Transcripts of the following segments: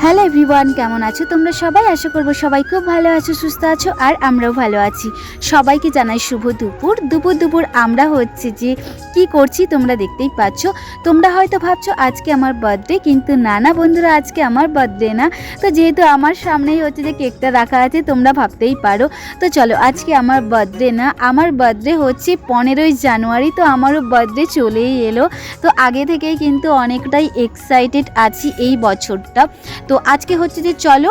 Hello everyone, কেমন আছো? তোমরা সবাই আশা করব সবাই খুব ভালো আছো, সুস্থ আছো, আর আমরাও ভালো আছি। সবাইকে জানাই শুভ দুপুর। দুপুর দুপুর আমরা হচ্ছে যে কি করছি তোমরা দেখতেই পাচ্ছ। তোমরা হয়তো ভাবছ, আজকে আমার বার্থডে কিন্তু না না বন্ধুরা, আজকে আমার বার্থডে না। তো যেহেতু আমার সামনেই হচ্ছে যে কেকটা রাখা আছে, তোমরা ভাবতেই পারো। তো চলো, আজকে আমার বার্থডে না, আমার বার্থডে হচ্ছে পনেরোই জানুয়ারি, তো আমারও বার্থডে চলেই এলো। তো আগে থেকেই কিন্তু অনেকটাই এক্সাইটেড আছি এই বছরটা। তো আজকে হচ্ছে যে চলো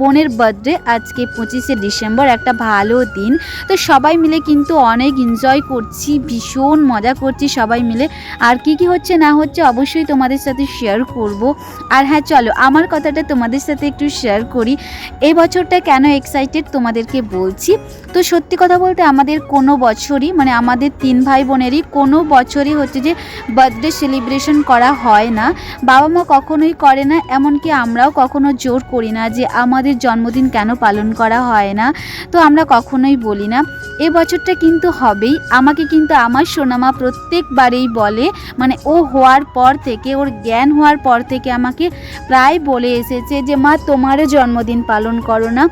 বোনের বার্থডে আজকে পঁচিশে ডিসেম্বর, একটা ভালো দিন। তো সবাই মিলে কিন্তু অনেক এনজয় করছি, ভীষণ মজা করছি সবাই মিলে। আর কি কি হচ্ছে না হচ্ছে অবশ্যই তোমাদের সাথে শেয়ার করব। আর হ্যাঁ চলো, আমার কথাটা তোমাদের সাথে একটু শেয়ার করি। এই বছরটা কেন এক্সাইটেড তোমাদেরকে বলছি? তো সত্যি কথা বলতে আমাদের কোনো বছরই মানে আমাদের তিন ভাই বোনেরই কোনো বছরই হচ্ছে যে বার্থডে সেলিব্রেশন করা হয় না। বাবা মা কখনোই করে না, এমনকি আমরাও কখনো জোর করি না যে আমাদের জন্মদিন কেন পালন করা হয় না। তো আমরা কখনোই বলি না। এ বছরটা কিন্তু হবেই। আমাকে কিন্তু আমার সোনামা প্রত্যেকবারেই বলে মানে ও হওয়ার পর থেকে, ওর জ্ঞান হওয়ার পর থেকে আমাকে প্রায় বলে এসেছে যে, মা, তোমারও জন্মদিন পালন করো না।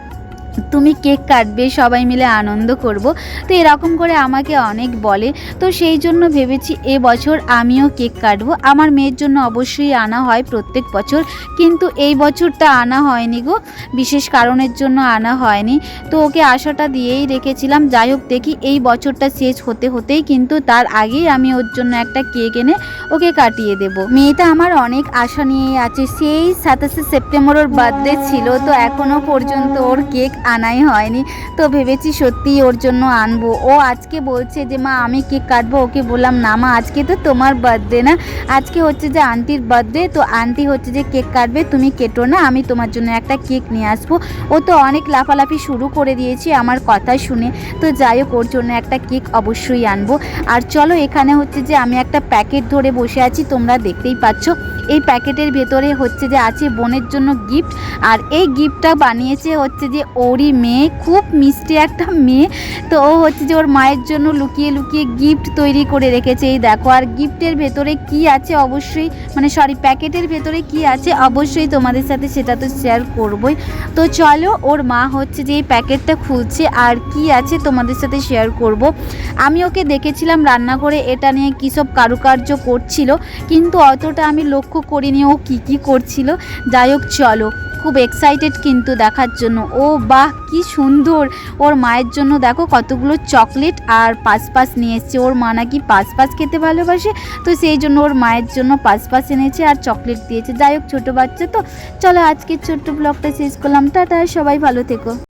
তুমি কেক কাটবে, সবাই মিলে আনন্দ করব। তো এরকম করে আমাকে অনেক বলে। তো সেই জন্য ভেবেছি এ বছর আমিও কেক কাটবো। আমার মেয়ের জন্য অবশ্যই আনা হয় প্রত্যেক বছর। কিন্তু এই বছরটা আনা হয়নি গো। বিশেষ কারণের জন্য আনা হয়নি। তো ওকে আশাটা দিয়েই রেখেছিলাম। যাই হোক, দেখি এই বছরটা শেষ হতে হতেই কিন্তু তার আগেই আমি ওর জন্য একটা কেক এনে ওকে কাটিয়ে দেব। মেয়েটা আমার অনেক আশা নিয়েই আছে। সেই সাতাশে সেপ্টেম্বর ওর বার্থডে ছিল। তো এখনও পর্যন্ত ওর কেক আনাই হয়নি। তো ভেবেছি সত্যি ওর জন্য আনব। ও আজকে বলছে যে, মা, আমি কেক কাটবো। ওকে বললাম, না মা, আজকে তো তোমার বার্থডে না। আজকে হচ্ছে যে আন্টির বার্থডে তো আন্টি হচ্ছে যে কেক কাটবে, তুমি কেটো না, আমি তোমার জন্য একটা কেক নিয়ে আসব। ও তো অনেক লাফালাফি শুরু করে দিয়েছে আমার কথা শুনে। তো যাই হোক, ওর জন্য একটা কেক অবশ্যই আনব। আর চলো, এখানে হচ্ছে যে আমি একটা প্যাকেট ধরে বসে আছি, তোমরা দেখতেই পাচ্ছ। এই প্যাকেটের ভেতরে হচ্ছে যে আছে বোনের জন্য গিফট আর এই গিফটটা বানিয়েছে হচ্ছে যে ওরই মেয়ে, খুব মিষ্টি একটা মেয়ে। তো ও হচ্ছে যে ওর মায়ের জন্য লুকিয়ে লুকিয়ে গিফট তৈরি করে রেখেছে। এই দেখো, আর গিফটের ভেতরে কি আছে অবশ্যই মানে সরি প্যাকেটের ভেতরে কি আছে অবশ্যই তোমাদের সাথে সেটা তো শেয়ার করবই। তো চলো, ওর মা হচ্ছে যে এই প্যাকেটটা খুলছে, আর কি আছে তোমাদের সাথে শেয়ার করব। আমি ওকে দেখেছিলাম রান্না করে, এটা নিয়ে কী সব কারুকার্য করছিল, কিন্তু অতটা আমি লক্ষ্য করিনি ও কী কী করছিল। যাই হোক, চলো। খুব এক্সাইটেড কিন্তু দেখার জন্য। ও বাহ, কি সুন্দর। ওর মায়ের জন্য দেখো কতগুলো চকলেট আর পাঁচ পাস নিয়ে এসছে। ওর মা নাকি পাঁচ পাস খেতে ভালোবাসে, তো সেই জন্য ওর মায়ের জন্য পাঁচ পাস এনেছে আর চকলেট দিয়েছে। যাই হোক, ছোটো বাচ্চা তো। চলো আজকের ছোট্ট ব্লগটা শেষ করলাম। টাটা, সবাই ভালো থেকো।